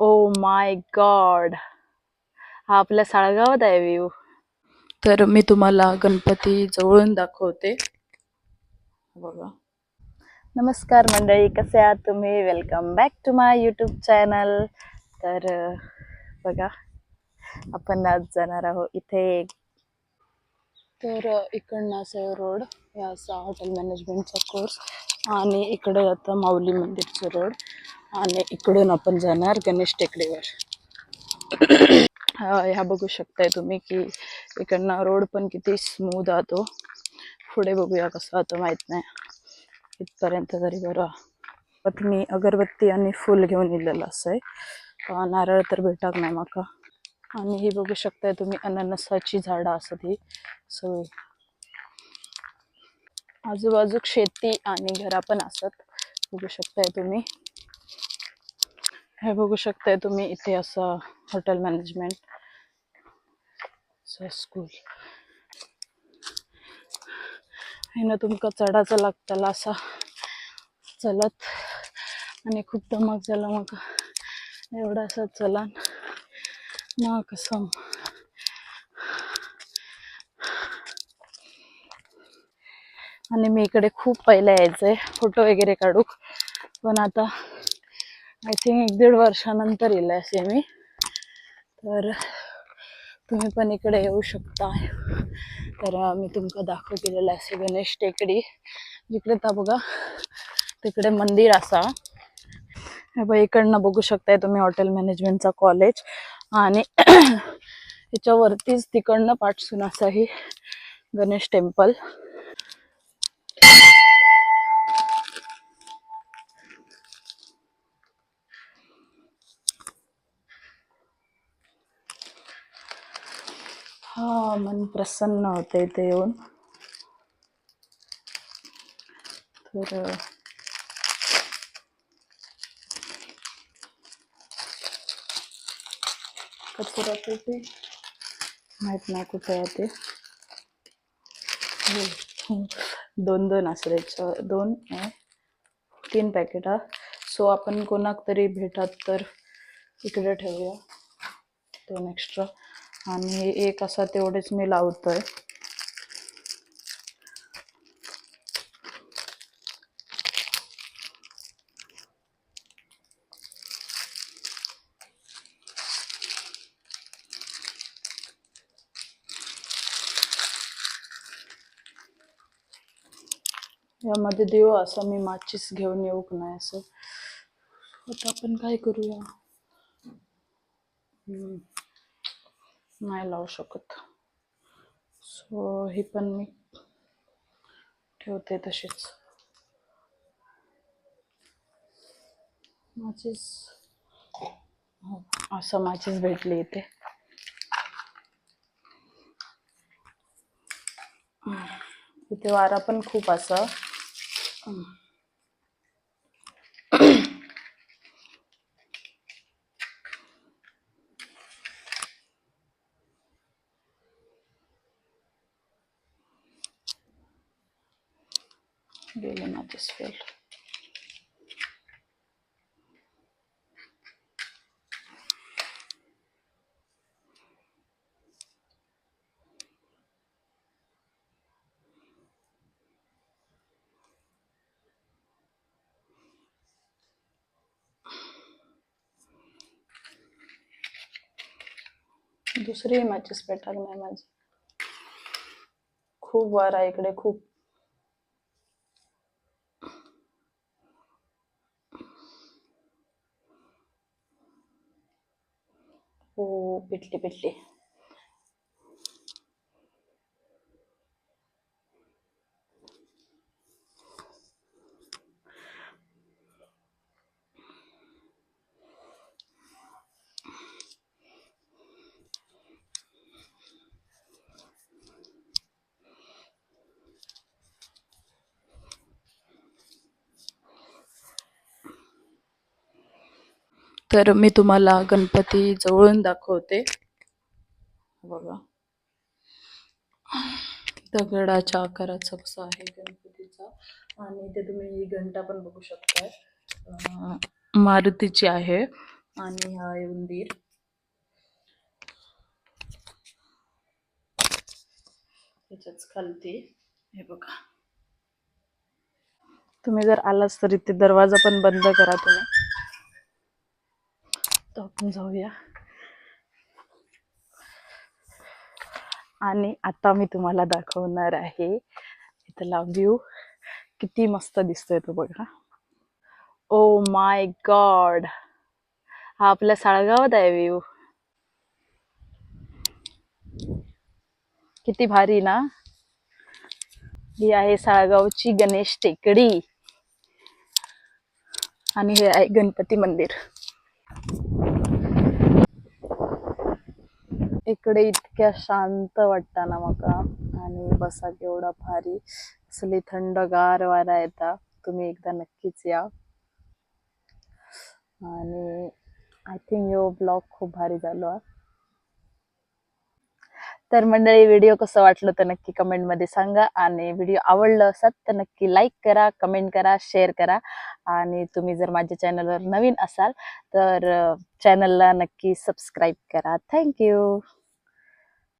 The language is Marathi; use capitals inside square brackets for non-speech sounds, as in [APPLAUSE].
ओ माय गॉड हा आपल्या साळगावात आहे व्ह्यू. तर मी तुम्हाला गणपती जवळून दाखवते. बघा. नमस्कार मंडळी कसे आहात तुम्ही? Welcome back to my YouTube channel तर बघा आपण आज जाणार आहोत इथे. तर इकडनं असं रोड हे असा हॉटेल मॅनेजमेंटचा कोर्स आणि इकडे आता माऊली मंदिरचं रोड आणि इकडून आपण जाणार गणेश टेकडीवर. हा, ह्या बघू शकताय तुम्ही की इकडनं रोड पण किती स्मूथ राहतो पुढे बघूया कसं होतं माहीत नाही. इथपर्यंत तरी बरं. पण मी अगरबत्ती आणि फुल घेऊन इलेलं असं आहे नारळ तर भेटाक नाही माका. आणि ही बघू शकताय तुम्ही अननसाची झाडं असत ही. सगळी. आजूबाजूक शेती आणि घरा पण असत. बघू शकताय तुम्ही. हे बघू शकताय तुम्ही इथे असं हॉटेल मॅनेजमेंट स्कूल हे ना तुमका चढाचं लागतला असा चलत. आणि खूप दमक झाला मग. एवढा असा चलान. ना कसं? आणि मी इकडे खूप पहिला यायचंय फोटो वगैरे काढू. पण आता आय थिंक एक दीड वर्षानंतर येईल असे मी तर तुम्ही पण इकडे येऊ शकता तर मी तुमका दाखव केलेलं असे गणेश टेकडी. जिकडे तर बघा तिकडे मंदिर असा. इकडनं बघू शकताय तुम्ही हॉटेल मॅनेजमेंटचा कॉलेज आणि [CLEARS THROAT] त्याच्यावरतीच तिकडनं पाठसून असा ही गणेश टेम्पल हा मन प्रसन्न होते इथे येऊन. तर कचरा पेटी माहित नाही कुठे आहे ते. दोन दोन असं दोन अं, तीन पॅकेट हा. सो आपण कोणाक तरी भेटात तर इकडे ठेवूया. दोन एक्स्ट्रा आणि एक असा तेवढेच मी लावतोय. यामध्ये देऊ असं मी माचीस घेऊन येऊ नाही असं. आता आपण काय करूया? हम्म. नाही लावू शकत. सो ही पण मी ठेवते तशीच. माझीच हो, असं माझीच भेटली इथे. इथे वारा पण खूप असा. गेले माचीस फेल दुसरी माचीस पेटाक नाही माझी खूप वारा इकडे खूप Оо, бидлээ бидлээ. तर मी तुम्हाला गणपती जवळून दाखवते. बघा. दगडाच्या आकाराचा कसा आहे गणपतीचा आणि इथे तुम्ही ही घंटा पण बघू शकताय. मारुतीची आहे आणि हा आहे उंदीर. त्याच्याच खालती. हे बघा. तुम्ही जर आलाच तर इथे दरवाजा पण बंद करा तुम्ही. तो आपण जाऊया. आणि आता मी तुम्हाला दाखवणार आहे. इथला व्ह्यू किती मस्त दिसतोय तो बघा ओ माय गॉड हा आपल्या साळगावात आहे व्ह्यू किती भारी ना. ही आहे साळगावची गणेश टेकडी. आणि हे आहे गणपती मंदिर. इकडे इतक्या शांत वाटता ना मका. आणि बसा केवढा भारी. असली थंडगार वारा येता. तुम्ही एकदा नक्कीच या. आणि आय थिंक यो ब्लॉग खूप भारी झालो हा. तर मंडळी व्हिडिओ कसं वाटलं तर नक्की कमेंटमध्ये सांगा. आणि व्हिडिओ आवडलं असत तर नक्की लाईक करा कमेंट करा शेअर करा. आणि तुम्ही जर माझ्या चॅनलवर नवीन असाल तर चॅनलला नक्की सबस्क्राईब करा. थँक्यू